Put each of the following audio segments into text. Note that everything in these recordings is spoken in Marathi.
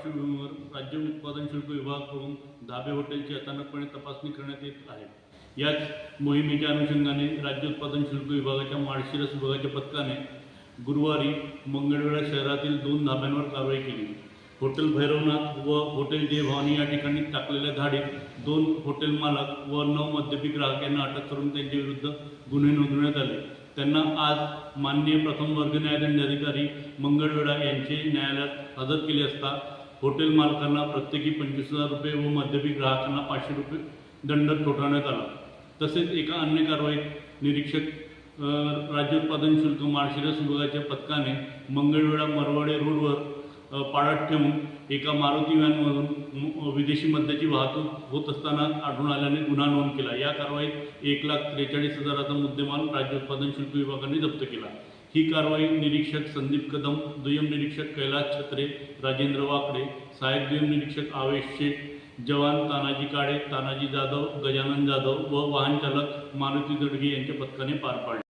पार्श्वभूमीवर राज्य उत्पादन शुल्क विभागाकडून धाबे हॉटेलची अचानकपणे तपासणी करण्यात येत आहे. याच मोहिमेच्या अनुषंगाने राज्य उत्पादन शुल्क विभागाच्या माळशिरस विभागाच्या पथकाने गुरुवारी मंगळवेढा शहरातील दोन धाब्यांवर कारवाई केली. हॉटेल भैरवनाथ व हॉटेल जय भवानी या ठिकाणी टाकलेल्या धाडीत दोन हॉटेल मालक व नऊ मद्यपी ग्राहक यांना अटक करून त्यांच्या विरुद्ध गुन्हे नोंदवण्यात आले. त्यांना आज माननीय प्रथम वर्ग न्यायदंडाधिकारी मंगळवेढा यांचे न्यायालयात हजर केले असता हॉटेल मालकांना प्रत्येकी पंचवीस हजार रुपये व मध्यपी ग्राहकांना पाचशे रुपये दंड ठोठावण्यात आला. तसेच एका अन्य कारवाईत निरीक्षक राज्य उत्पादन शुल्क माळशिरस विभागाच्या पथकाने मंगळवेळा मरवाडे रोडवर पाडात पाळत ठेवून एका मारुती व्हॅनमधून विदेशी मद्याची वाहतूक होत असताना आढळून आल्याने गुन्हा नोंद केला. या कारवाईत एक लाख त्रेचाळीस हजाराचा मुद्देमाल राज्य उत्पादन शुल्क विभागाने जप्त केला. ही कारवाई निरीक्षक संदीप कदम दुय्यम निरीक्षक कैलास छत्रे राजेंद्र वाकडे सहाय्यक दुय्यम निरीक्षक आवेश शेख जवान तानाजी काळे तानाजी जाधव गजानन जाधव व वाहन चालक मारुती दडगे यांच्या पथकाने पार पाडले.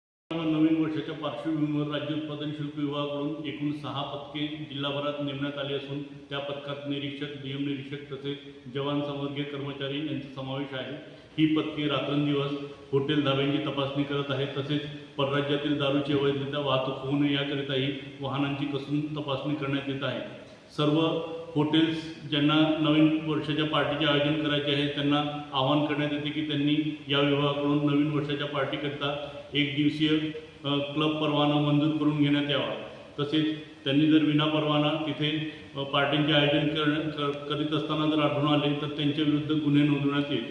वर्षाच्या पार्श्वभूमीवर राज्य उत्पादन शुल्क विभागाकडून एकूण सहा पथके जिल्हाभरात नेमण्यात आली असून त्या पथकात निरीक्षक नियम निरीक्षक तसेच जवान संवर्गीय कर्मचारी यांचा समावेश आहे. ही पथके रात्रंदिवस हॉटेल धाब्यांची तपासणी करत आहेत. तसेच परराज्यातील दारूची अवैधरित्या वाहतूक होऊ नये याकरिताही वाहनांची कसून तपासणी करण्यात येत आहे. सर्व हॉटेल्स ज्यांना नवीन वर्षाच्या पार्टीचे आयोजन करायचे आहे त्यांना आवाहन करण्यात येते की त्यांनी या विभागाकडून नवीन वर्षाच्या पार्टीकरिता एक दिवसीय क्लब परवाना मंजूर करून घेण्यात यावा. तसेच त्यांनी जर विनापरवाना तिथे पार्टींचे आयोजन कर करीत असताना जर आढळून आले तर त्यांच्या विरुद्ध गुन्हे नोंदवण्यात येईल